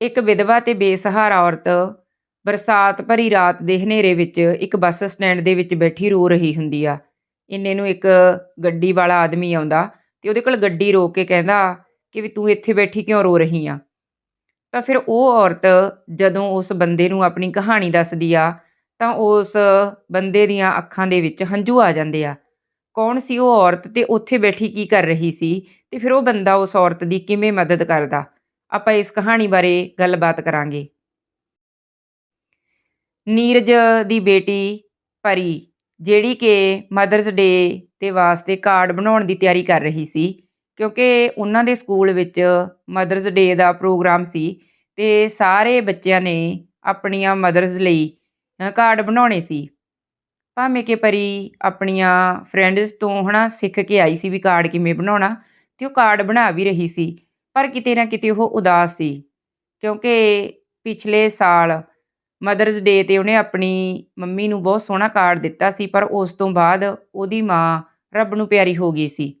ਇੱਕ ਵਿਧਵਾ ਤੇ ਬੇਸਹਾਰਾ ਔਰਤ ਬਰਸਾਤ ਭਰੀ ਰਾਤ ਦੇ ਹਨੇਰੇ ਵਿੱਚ ਇੱਕ ਬੱਸ ਸਟੈਂਡ ਦੇ ਵਿੱਚ ਬੈਠੀ ਰੋ ਰਹੀ ਹੁੰਦੀ ਆ। ਇੰਨੇ ਨੂੰ ਇੱਕ ਗੱਡੀ ਵਾਲਾ ਆਦਮੀ ਆਉਂਦਾ ਤੇ ਉਹਦੇ ਕੋਲ ਗੱਡੀ ਰੋਕ ਕੇ ਕਹਿੰਦਾ ਕਿ ਵੀ ਤੂੰ ਇੱਥੇ ਬੈਠੀ ਕਿਉਂ ਰੋ ਰਹੀ ਆ? ਤਾਂ ਫਿਰ ਉਹ ਔਰਤ ਜਦੋਂ ਉਸ ਬੰਦੇ ਨੂੰ ਆਪਣੀ ਕਹਾਣੀ ਦੱਸਦੀ ਆ, ਤਾਂ ਉਸ ਬੰਦੇ ਦੀਆਂ ਅੱਖਾਂ ਦੇ ਵਿੱਚ ਹੰਝੂ ਆ ਜਾਂਦੇ ਆ। ਕੌਣ ਸੀ ਉਹ ਔਰਤ ਤੇ ਉੱਥੇ ਬੈਠੀ ਕੀ ਕਰ ਰਹੀ ਸੀ? ਤੇ ਫਿਰ ਉਹ ਬੰਦਾ ਉਸ ਔਰਤ ਦੀ ਕਿਵੇਂ ਮਦਦ ਕਰਦਾ? ਆਪਾਂ ਇਸ ਕਹਾਣੀ ਬਾਰੇ ਗੱਲਬਾਤ ਕਰਾਂਗੇ। ਨੀਰਜ ਦੀ ਬੇਟੀ ਪਰੀ, ਜਿਹੜੀ ਕਿ ਮਦਰਸ ਡੇ ਦੇ ਵਾਸਤੇ ਕਾਰਡ ਬਣਾਉਣ ਦੀ ਤਿਆਰੀ ਕਰ ਰਹੀ ਸੀ, ਕਿਉਂਕਿ ਉਹਨਾਂ ਦੇ ਸਕੂਲ ਵਿੱਚ ਮਦਰਸ ਡੇ ਦਾ ਪ੍ਰੋਗਰਾਮ ਸੀ ਤੇ ਸਾਰੇ ਬੱਚਿਆਂ ਨੇ ਆਪਣੀਆਂ ਮਦਰਸ ਲਈ ਕਾਰਡ ਬਣਾਉਣੇ ਸੀ। ਭਾਵੇਂ ਕਿ ਪਰੀ ਆਪਣੀਆਂ ਫਰੈਂਡਸ ਤੋਂ ਹਨਾ ਸਿੱਖ ਕੇ ਆਈ ਸੀ ਵੀ ਕਾਰਡ ਕਿਵੇਂ ਬਣਾਉਣਾ, ਤੇ ਉਹ ਕਾਰਡ ਬਣਾ ਵੀ ਰਹੀ ਸੀ। ਪਰ ਕਿਤੇ ਨਾ ਕਿਤੇ ਉਹ ਉਦਾਸ ਸੀ, ਕਿਉਂਕਿ ਪਿਛਲੇ ਸਾਲ ਮਦਰਜ਼ ਡੇ ਤੇ ਉਹਨੇ ਆਪਣੀ ਮੰਮੀ ਨੂੰ ਬਹੁਤ ਸੋਹਣਾ ਕਾਰਡ ਦਿੱਤਾ ਸੀ, ਪਰ ਉਸ ਤੋਂ ਬਾਅਦ ਉਹਦੀ ਮਾਂ ਰੱਬ ਨੂੰ ਪਿਆਰੀ ਹੋ ਗਈ ਸੀ।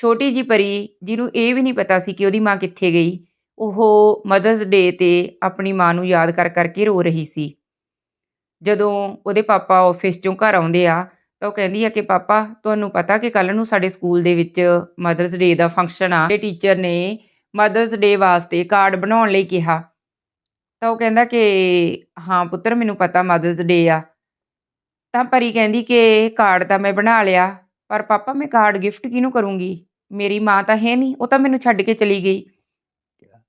ਛੋਟੀ ਜੀ ਪਰੀ, ਜਿਹਨੂੰ ਇਹ ਵੀ ਨਹੀਂ ਪਤਾ ਸੀ ਕਿ ਉਹਦੀ ਮਾਂ ਕਿੱਥੇ ਗਈ, ਉਹ ਮਦਰਸ ਡੇ ਤੇ ਆਪਣੀ ਮਾਂ ਨੂੰ ਯਾਦ ਕਰ ਕਰਕੇ ਰੋ ਰਹੀ ਸੀ। ਜਦੋਂ ਉਹਦੇ ਪਾਪਾ ਆਫਿਸ ਚੋਂ ਘਰ ਆਉਂਦੇ ਆ ਤਾਂ ਉਹ ਕਹਿੰਦੀ ਆ ਕਿ ਪਾਪਾ, ਤੁਹਾਨੂੰ ਪਤਾ ਕਿ ਕੱਲ ਨੂੰ ਸਾਡੇ ਸਕੂਲ ਦੇ ਵਿੱਚ ਮਦਰਸ ਡੇ ਦਾ ਫੰਕਸ਼ਨ ਆ। ਤੇ ਟੀਚਰ ਨੇ ਮਦਰਸ ਡੇ ਵਾਸਤੇ ਕਾਰਡ ਬਣਾਉਣ ਲਈ ਕਿਹਾ। ਤਾਂ ਉਹ ਕਹਿੰਦਾ ਕਿ ਹਾਂ ਪੁੱਤਰ, ਮੈਨੂੰ ਪਤਾ ਮਦਰਸ ਡੇ ਆ। ਤਾਂ ਪਰੀ ਕਹਿੰਦੀ ਕਿ ਕਾਰਡ ਤਾਂ ਮੈਂ ਬਣਾ ਲਿਆ, ਪਰ ਪਾਪਾ, ਮੈਂ ਕਾਰਡ ਗਿਫਟ ਕਿਹਨੂੰ ਕਰੂੰਗੀ? ਮੇਰੀ ਮਾਂ ਤਾਂ ਹੈ ਨਹੀਂ, ਉਹ ਤਾਂ ਮੈਨੂੰ ਛੱਡ ਕੇ ਚਲੀ ਗਈ।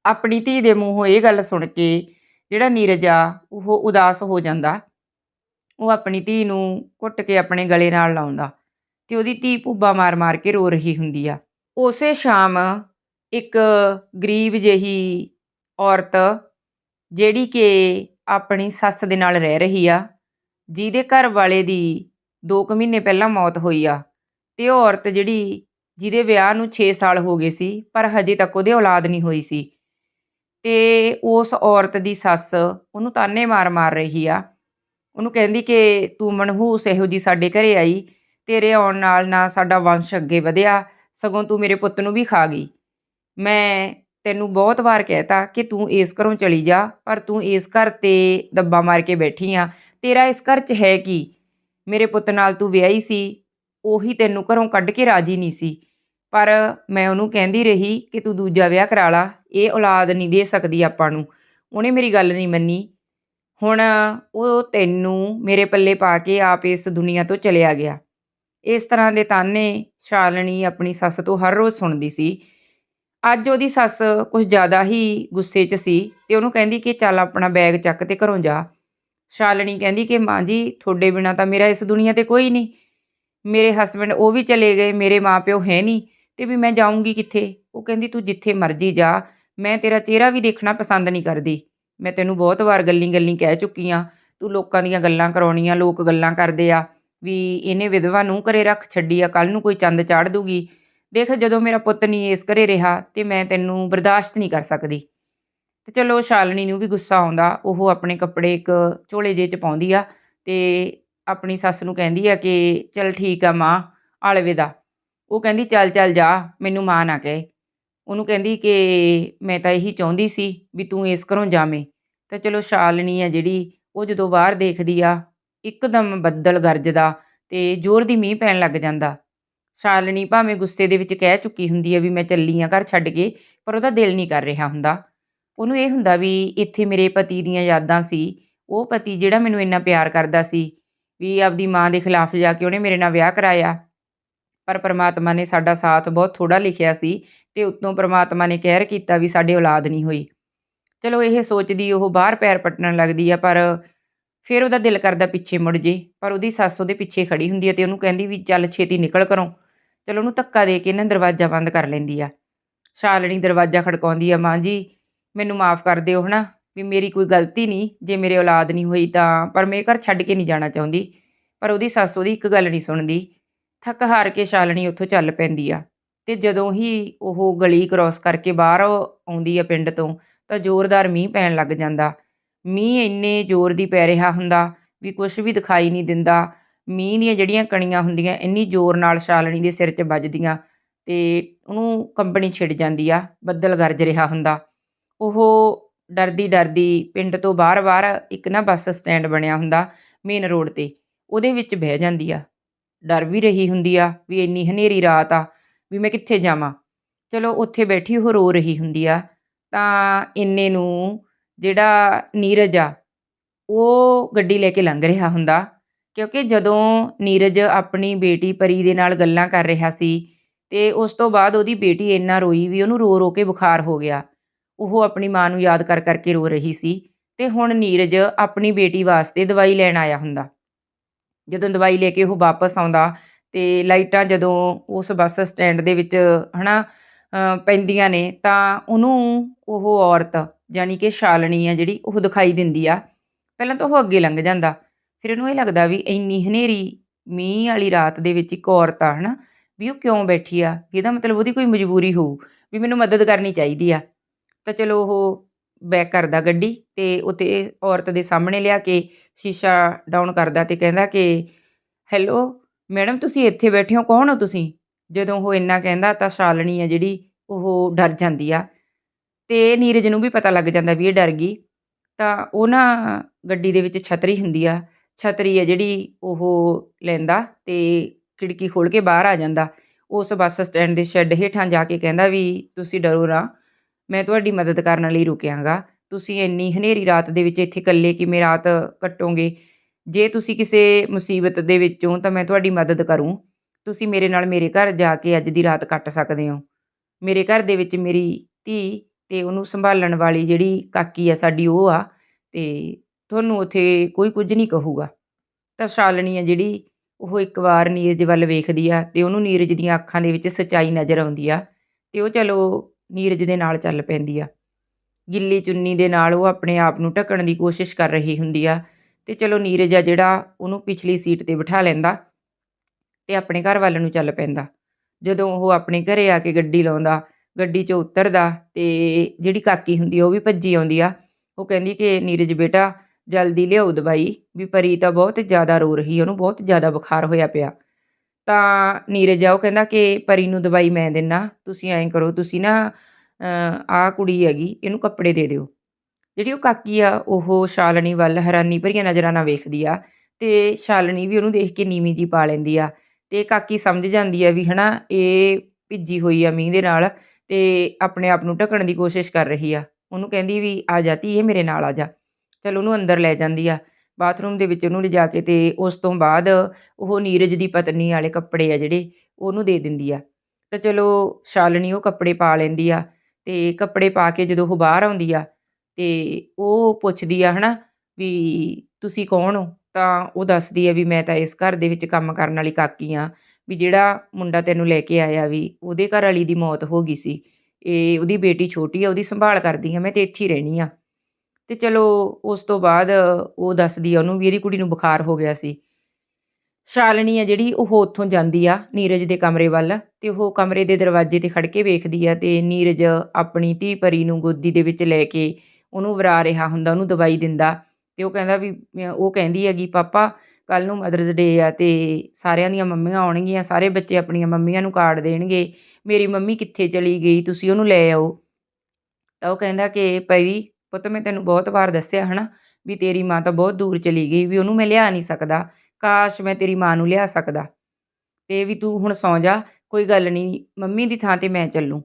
ਆਪਣੀ ਧੀ ਦੇ ਮੂੰਹੋਂ ਇਹ ਗੱਲ ਸੁਣ ਕੇ ਜਿਹੜਾ ਨੀਰਜ ਆ ਉਹ ਉਦਾਸ ਹੋ ਜਾਂਦਾ। ਉਹ ਆਪਣੀ ਧੀ ਨੂੰ ਘੁੱਟ ਕੇ ਆਪਣੇ ਗਲੇ ਨਾਲ ਲਾਉਂਦਾ ਤੇ ਉਹਦੀ ਧੀ ਭੁੱਬਾ ਮਾਰ-ਮਾਰ ਕੇ ਰੋ ਰਹੀ ਹੁੰਦੀ ਆ। ਉਸੇ ਸ਼ਾਮ ਇੱਕ ਗਰੀਬ ਜਿਹੀ ਔਰਤ ਜਿਹੜੀ ਕਿ ਆਪਣੀ ਸੱਸ ਦੇ ਨਾਲ ਰਹਿ ਰਹੀ ਆ, ਜਿਹਦੇ ਘਰ ਵਾਲੇ ਦੀ 2 ਕੁ ਮਹੀਨੇ ਪਹਿਲਾਂ ਮੌਤ ਹੋਈ ਆ ਤੇ ਉਹ ਔਰਤ ਜਿਹੜੀ ਜਿਹਦੇ ਵਿਆਹ ਨੂੰ 6 ਸਾਲ ਹੋ ਗਏ ਸੀ, ਪਰ ਹਜੇ ਤੱਕ ਉਹਦੇ ਔਲਾਦ ਨਹੀਂ ਹੋਈ ਸੀ ਤੇ ਉਸ ਔਰਤ ਦੀ ਸੱਸ ਉਹਨੂੰ ਤਾਨੇ ਮਾਰ-ਮਾਰ ਰਹੀ ਆ ਉਹਨੂੰ ਕਹਿੰਦੀ ਕਿ ਤੂੰ ਮਨਹੂਸ ਇਹੋ ਜੀ ਸਾਡੇ ਘਰੇ ਆਈ, ਤੇਰੇ ਆਉਣ ਨਾਲ ਨਾ ਸਾਡਾ ਵੰਸ਼ ਅੱਗੇ ਵਧਿਆ, ਸਗੋਂ ਤੂੰ ਮੇਰੇ ਪੁੱਤ ਨੂੰ ਵੀ ਖਾ ਗਈ। ਮੈਂ ਤੈਨੂੰ ਬਹੁਤ ਵਾਰ ਕਹਿਤਾ ਕਿ ਤੂੰ ਇਸ ਘਰੋਂ ਚਲੀ ਜਾ, ਪਰ ਤੂੰ ਇਸ ਘਰ ਤੇ ਦੱਬਾ ਮਾਰ ਕੇ ਬੈਠੀ ਆ। ਤੇਰਾ ਇਸ ਘਰ 'ਚ ਹੈ ਕੀ? ਮੇਰੇ ਪੁੱਤ ਨਾਲ ਤੂੰ ਵਿਆਹੀ ਸੀ, ਉਹੀ ਤੈਨੂੰ ਘਰੋਂ ਕੱਢ ਕੇ ਰਾਜੀ ਨਹੀਂ ਸੀ। ਪਰ ਮੈਂ ਉਹਨੂੰ ਕਹਿੰਦੀ ਰਹੀ ਕਿ ਤੂੰ ਦੂਜਾ ਵਿਆਹ ਕਰਾ ਲਾ, ਇਹ ਔਲਾਦ ਨਹੀਂ ਦੇ ਸਕਦੀ ਆਪਾਂ ਨੂੰ। ਉਹਨੇ ਮੇਰੀ ਗੱਲ ਨਹੀਂ ਮੰਨੀ। ਹੁਣ ਉਹ ਤੈਨੂੰ ਮੇਰੇ ਪੱਲੇ ਪਾ ਕੇ ਆਪ ਇਸ ਦੁਨੀਆ ਤੋਂ ਚਲਿਆ ਗਿਆ। ਇਸ ਤਰ੍ਹਾਂ ਦੇ ਤਾਨੇ ਸ਼ਾਲਣੀ ਆਪਣੀ ਸੱਸ ਤੋਂ ਹਰ ਰੋਜ਼ ਸੁਣਦੀ ਸੀ। ਅੱਜ ਉਹਦੀ ਸੱਸ ਕੁਝ ਜ਼ਿਆਦਾ ਹੀ ਗੁੱਸੇ 'ਚ ਸੀ ਤੇ ਉਹਨੂੰ ਕਹਿੰਦੀ ਕਿ ਚੱਲ ਆਪਣਾ ਬੈਗ ਚੱਕ ਤੇ ਘਰੋਂ ਜਾ। ਸ਼ਾਲਣੀ ਕਹਿੰਦੀ ਕਿ ਮਾਂ ਜੀ, ਤੁਹਾਡੇ ਬਿਨਾ ਤਾਂ ਮੇਰਾ ਇਸ ਦੁਨੀਆ ਤੇ ਕੋਈ ਨਹੀਂ। ਮੇਰੇ ਹਸਬੰਡ ਉਹ ਵੀ ਚਲੇ ਗਏ, ਮੇਰੇ ਮਾਪਿਓ ਹੈ ਨਹੀਂ ਤੇ ਵੀ ਮੈਂ ਜਾਊਂਗੀ ਕਿੱਥੇ? ਉਹ ਕਹਿੰਦੀ, ਤੂੰ ਜਿੱਥੇ ਮਰਜ਼ੀ ਜਾ, ਮੈਂ ਤੇਰਾ ਚਿਹਰਾ ਵੀ ਦੇਖਣਾ ਪਸੰਦ ਨਹੀਂ ਕਰਦੀ। ਮੈਂ ਤੈਨੂੰ ਬਹੁਤ ਵਾਰ ਗੱਲੀ ਗੱਲੀ ਕਹਿ ਚੁੱਕੀ ਆ, ਤੂੰ ਲੋਕਾਂ ਦੀਆਂ ਗੱਲਾਂ ਕਰਾਉਣੀਆਂ, ਲੋਕ ਗੱਲਾਂ ਕਰਦੇ ਆ, ਵੀ ਇਹਨੇ ਵਿਧਵਾ ਨੂੰ ਘਰੇ ਰੱਖ ਛੱਡੀ ਆ ਕੱਲ ਨੂੰ ਕੋਈ ਚੰਦ ਚਾੜ ਦੂਗੀ। ਦੇਖ ਜਦੋਂ ਮੇਰਾ ਪੁੱਤ ਨਹੀਂ ਇਸ ਘਰੇ ਰਿਹਾ, ਤੇ ਮੈਂ ਤੈਨੂੰ ਬਰਦਾਸ਼ਤ ਨਹੀਂ ਕਰ ਸਕਦੀ। ਤੇ ਚਲੋ ਸ਼ਾਲਣੀ ਨੂੰ ਵੀ ਗੁੱਸਾ ਆਉਂਦਾ, ਉਹ ਆਪਣੇ ਕੱਪੜੇ ਇੱਕ ਝੋਲੇ ਜਿਹੇ ਚ ਪਾਉਂਦੀ ਆ, ਤੇ ਆਪਣੀ ਸੱਸ ਨੂੰ ਕਹਿੰਦੀ ਆ ਕਿ ਚਲ ਠੀਕ ਆ ਮਾਂ ਅਲਵਿਦਾ ਉਹ ਕਹਿੰਦੀ, ਚੱਲ ਚੱਲ ਜਾ, ਮੈਨੂੰ ਮਾਂ ਨਾ ਕਹੇ। ਉਹਨੂੰ ਕਹਿੰਦੀ ਕਿ ਮੈਂ ਤਾਂ ਇਹੀ ਚਾਹੁੰਦੀ ਸੀ ਵੀ ਤੂੰ ਇਸ ਘਰੋਂ ਜਾਵੇਂ। ਤਾਂ ਚਲੋ ਸ਼ਾਲਣੀ ਆ ਜਿਹੜੀ, ਉਹ ਜਦੋਂ ਬਾਹਰ ਦੇਖਦੀ ਆ, ਇੱਕਦਮ ਬੱਦਲ ਗਰਜਦਾ ਤੇ ਜ਼ੋਰ ਦੀ ਮੀਂਹ ਪੈਣ ਲੱਗ ਜਾਂਦਾ। ਸ਼ਾਲਣੀ ਭਾਵੇਂ ਗੁੱਸੇ ਦੇ ਵਿੱਚ ਕਹਿ ਚੁੱਕੀ ਹੁੰਦੀ ਹੈ ਵੀ ਮੈਂ ਚੱਲੀ ਆ ਘਰ ਛੱਡ ਕੇ, ਪਰ ਉਹਦਾ ਦਿਲ ਨਹੀਂ ਕਰ ਰਿਹਾ ਹੁੰਦਾ। ਉਹਨੂੰ ਇਹ ਹੁੰਦਾ ਵੀ ਇੱਥੇ ਮੇਰੇ ਪਤੀ ਦੀਆਂ ਯਾਦਾਂ ਸੀ। ਉਹ ਪਤੀ ਜਿਹੜਾ ਮੈਨੂੰ ਇੰਨਾ ਪਿਆਰ ਕਰਦਾ ਸੀ ਵੀ ਆਪਦੀ ਮਾਂ ਦੇ ਖਿਲਾਫ ਜਾ ਕੇ ਉਹਨੇ ਮੇਰੇ ਨਾਲ ਵਿਆਹ ਕਰਾਇਆ। ਪਰ ਪ੍ਰਮਾਤਮਾ ਨੇ ਸਾਡਾ ਸਾਥ ਬਹੁਤ ਥੋੜਾ ਲਿਖਿਆ ਸੀ ਤੇ ਉੱਤੋਂ ਪ੍ਰਮਾਤਮਾ ਨੇ ਕਹਿਰ ਕੀਤਾ ਵੀ ਸਾਡੇ ਔਲਾਦ ਨਹੀਂ ਹੋਈ। ਚਲੋ ਇਹ ਸੋਚਦੀ, ਉਹ ਬਾਹਰ ਪੈਰ ਪੱਟਣ ਲੱਗਦੀ ਆ, ਪਰ ਫਿਰ ਉਹਦਾ ਦਿਲ ਕਰਦਾ ਪਿੱਛੇ ਮੁੜ ਜੇ। ਪਰ ਉਹਦੀ ਸੱਸ ਉਹਦੇ ਪਿੱਛੇ ਖੜੀ ਹੁੰਦੀ ਆ ਤੇ ਉਹਨੂੰ ਕਹਿੰਦੀ ਵੀ ਚੱਲ ਛੇਤੀ ਨਿਕਲ ਕਰੋ ਚਲੋ ਉਹਨੂੰ ਧੱਕਾ ਦੇ ਕੇ ਨਾ ਦਰਵਾਜ਼ਾ ਬੰਦ ਕਰ ਲੈਂਦੀ ਆ। ਸ਼ਾਲਣੀ ਦਰਵਾਜ਼ਾ ਖੜਕਾਉਂਦੀ ਆ, ਮਾਂ ਜੀ, ਮੈਨੂੰ ਮਾਫ ਕਰ ਦਿਓ ਹਨਾ, ਵੀ ਮੇਰੀ ਕੋਈ ਗਲਤੀ ਨਹੀਂ। ਜੇ ਮੇਰੇ ਔਲਾਦ ਨਹੀਂ ਹੋਈ ਤਾਂ, ਪਰ ਮੈਂ ਘਰ ਛੱਡ ਕੇ ਨਹੀਂ ਜਾਣਾ ਚਾਹੁੰਦੀ। ਪਰ ਉਹਦੀ ਸੱਸ ਉਹਦੀ ਇੱਕ ਗੱਲ ਨਹੀਂ ਸੁਣਦੀ। ਥੱਕ ਹਾਰ ਕੇ ਸ਼ਾਲਣੀ ਉੱਥੋਂ ਚੱਲ ਪੈਂਦੀ ਆ। ਤੇ ਜਦੋਂ ਹੀ ਉਹ ਗਲੀ ਕ੍ਰਾਸ ਕਰਕੇ ਬਾਹਰ ਆਉਂਦੀ ਆ ਪਿੰਡ ਤੋਂ ਤਾਂ ਜ਼ੋਰਦਾਰ ਮੀਂਹ ਪੈਣ ਲੱਗ ਜਾਂਦਾ। ਮੀਂਹ ਇੰਨੇ ਜ਼ੋਰ ਦੀ ਪੈ ਰਿਹਾ ਹੁੰਦਾ ਵੀ ਕੁਝ ਵੀ ਦਿਖਾਈ ਨਹੀਂ ਦਿੰਦਾ। ਮੀਂਹ ਦੀਆਂ ਜਿਹੜੀਆਂ ਕਣੀਆਂ ਹੁੰਦੀਆਂ ਇੰਨੀ ਜ਼ੋਰ ਨਾਲ ਛਾਲਣੀ ਦੇ ਸਿਰ 'ਚ ਵੱਜਦੀਆਂ ਤੇ ਉਹਨੂੰ ਕੰਬਣੀ ਛਿੜ ਜਾਂਦੀ ਆ ਬੱਦਲ ਗਰਜ ਰਿਹਾ ਹੁੰਦਾ। ਉਹ ਡਰਦੀ-ਡਰਦੀ ਪਿੰਡ ਤੋਂ ਬਾਹਰ-ਬਾਹਰ ਇੱਕ ਨਾ ਬੱਸ ਸਟੈਂਡ ਬਣਿਆ ਹੁੰਦਾ ਮੇਨ ਰੋਡ ਤੇ, ਉਹਦੇ ਵਿੱਚ ਬਹਿ ਜਾਂਦੀ ਆ। ਡਰ ਵੀ ਰਹੀ ਹੁੰਦੀ ਆ ਵੀ ਇੰਨੀ ਹਨੇਰੀ ਰਾਤ ਆ, ਵੀ ਮੈਂ ਕਿੱਥੇ ਜਾਵਾਂ। ਚਲੋ ਉੱਥੇ ਬੈਠੀ ਉਹ ਰੋ ਰਹੀ ਹੁੰਦੀ ਆ, ਤਾਂ ਇੰਨੇ ਨੂੰ ਜਿਹੜਾ ਨੀਰਜ ਆ, ਉਹ ਗੱਡੀ ਲੈ ਕੇ ਲੰਘ ਰਿਹਾ ਹੁੰਦਾ। ਕਿਉਂਕਿ ਜਦੋਂ ਨੀਰਜ ਆਪਣੀ ਬੇਟੀ ਪਰੀ ਦੇ ਨਾਲ ਗੱਲਾਂ ਕਰ ਰਿਹਾ ਸੀ ਤੇ ਉਸ ਤੋਂ ਬਾਅਦ ਉਹਦੀ ਬੇਟੀ ਇੰਨਾ ਰੋਈ ਵੀ ਉਹਨੂੰ ਰੋ-ਰੋ ਕੇ ਬੁਖਾਰ ਹੋ ਗਿਆ। ਉਹ ਆਪਣੀ ਮਾਂ ਨੂੰ ਯਾਦ ਕਰ ਕਰਕੇ ਰੋ ਰਹੀ ਸੀ ਤੇ ਹੁਣ ਨੀਰਜ ਆਪਣੀ ਬੇਟੀ ਵਾਸਤੇ ਦਵਾਈ ਲੈਣ ਆਇਆ ਹੁੰਦਾ। ਜਦੋਂ ਦਵਾਈ ਲੈ ਕੇ ਉਹ ਵਾਪਸ ਆਉਂਦਾ ਤੇ ਲਾਈਟਾਂ ਜਦੋਂ ਉਸ ਬੱਸ ਸਟੈਂਡ ਦੇ ਵਿੱਚ ਹਨਾ ਅ, ਪੈਂਦੀਆਂ ਨੇ ਤਾਂ ਉਹਨੂੰ ਉਹ ਔਰਤ ਯਾਨੀ ਕਿ ਸ਼ਾਲਣੀ ਆ ਜਿਹੜੀ ਉਹ ਦਿਖਾਈ ਦਿੰਦੀ ਆ। ਪਹਿਲਾਂ ਤਾਂ ਉਹ ਅੱਗੇ ਲੰਘ ਜਾਂਦਾ, ਫਿਰ ਇਹਨੂੰ ਇਹ ਲੱਗਦਾ ਵੀ ਇੰਨੀ ਹਨੇਰੀ ਮੀਂਹ ਵਾਲੀ ਰਾਤ ਦੇ ਵਿੱਚ ਇੱਕ ਔਰਤ ਆ ਹਨਾ, ਵੀ ਉਹ ਕਿਉਂ ਬੈਠੀ ਆ, ਵੀ ਇਹਦਾ ਮਤਲਬ ਉਹਦੀ ਕੋਈ ਮਜਬੂਰੀ ਹੋਊ, ਵੀ ਮੈਨੂੰ ਮਦਦ ਕਰਨੀ ਚਾਹੀਦੀ ਆ। ਤਾਂ ਚਲੋ ਉਹ ਬੈਕ ਕਰਦਾ ਗੱਡੀ ਤੇ ਉੱਤੇ ਔਰਤ ਦੇ ਸਾਹਮਣੇ ਲਿਆ ਕੇ ਸ਼ੀਸ਼ਾ ਡਾਊਨ ਕਰਦਾ ਤੇ ਕਹਿੰਦਾ ਕਿ ਹੈਲੋ ਮੈਡਮ ਤੁਸੀਂ ਇੱਥੇ ਬੈਠੇ ਹੋ ਕੌਣ ਹੋ ਤੁਸੀਂ? ਜਦੋਂ ਉਹ ਇੰਨਾ ਕਹਿੰਦਾ ਤਾਂ ਸ਼ਾਲਣੀ ਆ ਜਿਹੜੀ ਉਹ ਡਰ ਜਾਂਦੀ ਆ ਤੇ ਨੀਰਜ ਨੂੰ ਵੀ ਪਤਾ ਲੱਗ ਜਾਂਦਾ ਵੀ ਇਹ ਡਰ ਗਈ। ਤਾਂ ਉਹ ਨਾ ਗੱਡੀ ਦੇ ਵਿੱਚ ਛਤਰੀ ਹੁੰਦੀ ਆ, ਛਤਰੀ ਆ ਜਿਹੜੀ ਉਹ ਲੈਂਦਾ ਤੇ ਖਿੜਕੀ ਖੋਲ੍ਹ ਕੇ ਬਾਹਰ ਆ ਜਾਂਦਾ। ਉਸ ਬੱਸ ਸਟੈਂਡ ਦੇ ਸ਼ੈੱਡ ਹੇਠਾਂ ਜਾ ਕੇ ਕਹਿੰਦਾ ਵੀ ਤੁਸੀਂ ਡਰੋ ਨਾ, ਮੈਂ ਤੁਹਾਡੀ ਮਦਦ ਕਰਨ ਲਈ ਰੁਕਿਆ ਗਾ। ਤੁਸੀਂ ਇੰਨੀ ਹਨੇਰੀ ਰਾਤ ਦੇ ਵਿੱਚ ਇੱਥੇ ਇਕੱਲੇ ਕਿਵੇਂ ਰਾਤ ਕੱਟੋਗੇ? ਜੇ ਤੁਸੀਂ ਕਿਸੇ ਮੁਸੀਬਤ ਦੇ ਵਿੱਚ ਹੋ ਤਾਂ ਮੈਂ ਤੁਹਾਡੀ ਮਦਦ ਕਰੂੰ। ਤੁਸੀਂ ਮੇਰੇ ਨਾਲ ਮੇਰੇ ਘਰ ਜਾ ਕੇ ਅੱਜ ਦੀ ਰਾਤ ਕੱਟ ਸਕਦੇ ਹੋ। ਮੇਰੇ ਘਰ ਦੇ ਵਿੱਚ ਮੇਰੀ ਧੀ ਤੇ ਉਹਨੂੰ ਸੰਭਾਲਣ ਵਾਲੀ ਜਿਹੜੀ ਕਾਕੀ ਆ, ਸਾਡੀ ਉਹ ਆ ਤੇ ਤੁਹਾਨੂੰ ਉੱਥੇ ਕੋਈ ਕੁਝ ਨਹੀਂ ਕਹੂਗਾ। ਤਾਂ ਸ਼ਾਲਣੀ ਆ ਜਿਹੜੀ, ਉਹ ਇੱਕ ਵਾਰ ਨੀਰਜ ਵੱਲ ਵੇਖਦੀ ਆ ਤੇ ਉਹਨੂੰ ਨੀਰਜ ਦੀਆਂ ਅੱਖਾਂ ਦੇ ਵਿੱਚ ਸੱਚਾਈ ਨਜ਼ਰ ਆਉਂਦੀ ਆ ਤੇ ਉਹ ਚਲੋ ਨੀਰਜ ਦੇ ਨਾਲ ਚੱਲ ਪੈਂਦੀ ਆ। ਗਿੱਲੀ ਚੁੰਨੀ ਦੇ ਨਾਲ ਉਹ ਆਪਣੇ ਆਪ ਨੂੰ ਢੱਕਣ ਦੀ ਕੋਸ਼ਿਸ਼ ਕਰ ਰਹੀ ਹੁੰਦੀ ਆ ਤੇ ਚਲੋ ਨੀਰਜ ਆ ਜਿਹੜਾ ਉਹਨੂੰ ਪਿਛਲੀ ਸੀਟ ਤੇ ਬਿਠਾ ਲੈਂਦਾ ਤੇ ਆਪਣੇ ਘਰ ਵੱਲ ਨੂੰ ਚੱਲ ਪੈਂਦਾ। ਜਦੋਂ ਉਹ ਆਪਣੇ ਘਰੇ ਆ ਕੇ ਗੱਡੀ ਲਾਉਂਦਾ, ਗੱਡੀ 'ਚੋਂ ਉਤਰਦਾ ਤੇ ਜਿਹੜੀ ਕਾਕੀ ਹੁੰਦੀ ਆ ਉਹ ਵੀ ਭੱਜੀ ਆਉਂਦੀ ਆ। ਉਹ ਕਹਿੰਦੀ ਕਿ ਨੀਰਜ ਬੇਟਾ ਜਲਦੀ ਲਿਆਓ ਦਵਾਈ, ਵੀ ਪਰੀ ਤਾਂ ਬਹੁਤ ਜ਼ਿਆਦਾ ਰੋ ਰਹੀ ਉਹਨੂੰ ਬਹੁਤ ਜ਼ਿਆਦਾ ਬੁਖਾਰ ਹੋਇਆ ਪਿਆ। ਤਾਂ ਨੀਰਜ ਆ ਉਹ ਕਹਿੰਦਾ ਕਿ ਪਰੀ ਨੂੰ ਦਵਾਈ ਮੈਂ ਦਿੰਨਾ, ਤੁਸੀਂ ਐਂ ਕਰੋ ਤੁਸੀਂ ਨਾ ਅ, ਆਹ ਕੁੜੀ ਹੈਗੀ ਇਹਨੂੰ ਕੱਪੜੇ ਦੇ ਦਿਓ। ਜਿਹੜੀ ਉਹ ਕਾਕੀ ਆ ਉਹ ਸ਼ਾਲਣੀ ਵੱਲ ਹੈਰਾਨੀ ਭਰੀਆਂ ਨਜ਼ਰਾਂ ਨਾਲ ਵੇਖਦੀ ਆ ਤੇ ਸ਼ਾਲਣੀ ਵੀ ਉਹਨੂੰ ਦੇਖ ਕੇ ਨੀਵੀਂ ਜਿਹੀ ਪਾ ਲੈਂਦੀ ਆ ਤੇ ਕਾਕੀ ਸਮਝ ਜਾਂਦੀ ਆ ਵੀ ਹਨਾ ਇਹ ਭਿੱਜੀ ਹੋਈ ਆ ਮੀਂਹ ਦੇ ਨਾਲ ਤੇ ਆਪਣੇ ਆਪ ਨੂੰ ਢੱਕਣ ਦੀ ਕੋਸ਼ਿਸ਼ ਕਰ ਰਹੀ ਆ। ਉਹਨੂੰ ਕਹਿੰਦੀ ਵੀ ਆ ਜਾ ਇਹ ਮੇਰੇ ਨਾਲ ਆ ਜਾ। ਚਲ ਉਹਨੂੰ ਅੰਦਰ ਲੈ ਜਾਂਦੀ ਆ, ਬਾਥਰੂਮ ਦੇ ਵਿੱਚ ਉਹਨੂੰ ਲਿਜਾ ਕੇ ਤੇ ਉਸ ਤੋਂ ਬਾਅਦ ਉਹ ਨੀਰਜ ਦੀ ਪਤਨੀ ਵਾਲੇ ਕੱਪੜੇ ਆ ਜਿਹੜੇ ਉਹਨੂੰ ਦੇ ਦਿੰਦੀ ਆ। ਤਾਂ ਚਲੋ ਸ਼ਾਲਣੀ ਉਹ ਕੱਪੜੇ ਪਾ ਲੈਂਦੀ ਆ ਤੇ ਕੱਪੜੇ ਪਾ ਕੇ ਜਦੋਂ ਉਹ ਬਾਹਰ ਆਉਂਦੀ ਆ ਤੇ ਉਹ ਪੁੱਛਦੀ ਆ ਹੈ ਨਾ ਵੀ ਤੁਸੀਂ ਕੌਣ ਹੋ? ਤਾਂ ਉਹ ਦੱਸਦੀ ਆ ਵੀ ਮੈਂ ਤਾਂ ਇਸ ਘਰ ਦੇ ਵਿੱਚ ਕੰਮ ਕਰਨ ਵਾਲੀ ਕਾਕੀ ਹਾਂ ਵੀ ਜਿਹੜਾ ਮੁੰਡਾ ਤੈਨੂੰ ਲੈ ਕੇ ਆਇਆ ਵੀ ਉਹਦੇ ਘਰ ਵਾਲੀ ਦੀ ਮੌਤ ਹੋ ਗਈ ਸੀ। ਇਹ ਉਹਦੀ ਬੇਟੀ ਛੋਟੀ ਆ, ਉਹਦੀ ਸੰਭਾਲ ਕਰਦੀ ਆ, ਮੈਂ ਤਾਂ ਇੱਥੇ ਹੀ ਰਹਿਣੀ ਆ। ਅਤੇ ਚਲੋ ਉਸ ਤੋਂ ਬਾਅਦ ਉਹ ਦੱਸਦੀ ਆ ਉਹਨੂੰ ਵੀ ਇਹਦੀ ਕੁੜੀ ਨੂੰ ਬੁਖਾਰ ਹੋ ਗਿਆ ਸੀ। ਸ਼ਾਲਣੀ ਆ ਜਿਹੜੀ, ਉਹ ਉੱਥੋਂ ਜਾਂਦੀ ਆ ਨੀਰਜ ਦੇ ਕਮਰੇ ਵੱਲ ਤੇ ਉਹ ਕਮਰੇ ਦੇ ਦਰਵਾਜ਼ੇ ਤੇ ਖੜ ਕੇ ਵੇਖਦੀ ਆ ਤੇ ਨੀਰਜ ਆਪਣੀ ਧੀ ਪਰੀ ਨੂੰ ਗੋਦੀ ਦੇ ਵਿੱਚ ਲੈ ਕੇ ਉਹਨੂੰ ਵਰਾ ਰਿਹਾ ਹੁੰਦਾ, ਉਹਨੂੰ ਦਵਾਈ ਦਿੰਦਾ ਅਤੇ ਉਹ ਕਹਿੰਦਾ ਵੀ ਉਹ ਕਹਿੰਦੀ ਹੈਗੀ ਪਾਪਾ ਕੱਲ੍ਹ ਨੂੰ ਮਦਰਸ ਡੇ ਆ ਅਤੇ ਸਾਰਿਆਂ ਦੀਆਂ ਮੰਮੀਆਂ ਆਉਣਗੀਆਂ, ਸਾਰੇ ਬੱਚੇ ਆਪਣੀਆਂ ਮੰਮੀਆਂ ਨੂੰ ਕਾਰਡ ਦੇਣਗੇ, ਮੇਰੀ ਮੰਮੀ ਕਿੱਥੇ ਚਲੀ ਗਈ ਤੁਸੀਂ ਉਹਨੂੰ ਲੈ ਆਓ। ਤਾਂ ਉਹ ਕਹਿੰਦਾ ਕਿ ਪਰੀ ਪੁੱਤ ਮੈਂ ਤੈਨੂੰ ਬਹੁਤ ਵਾਰ ਦੱਸਿਆ ਹਨਾ ਵੀ ਤੇਰੀ ਮਾਂ ਤਾਂ ਬਹੁਤ ਦੂਰ ਚਲੀ ਗਈ ਵੀ ਉਹਨੂੰ ਮੈਂ ਲਿਆ ਨਹੀਂ ਸਕਦਾ, ਕਾਸ਼ ਮੈਂ ਤੇਰੀ ਮਾਂ ਨੂੰ ਲਿਆ ਸਕਦਾ ਤੇ ਵੀ ਤੂੰ ਹੁਣ ਸੌਂ ਜਾ, ਕੋਈ ਗੱਲ ਨਹੀਂ ਮੰਮੀ ਦੀ ਥਾਂ ਤੇ ਮੈਂ ਚੱਲੂ।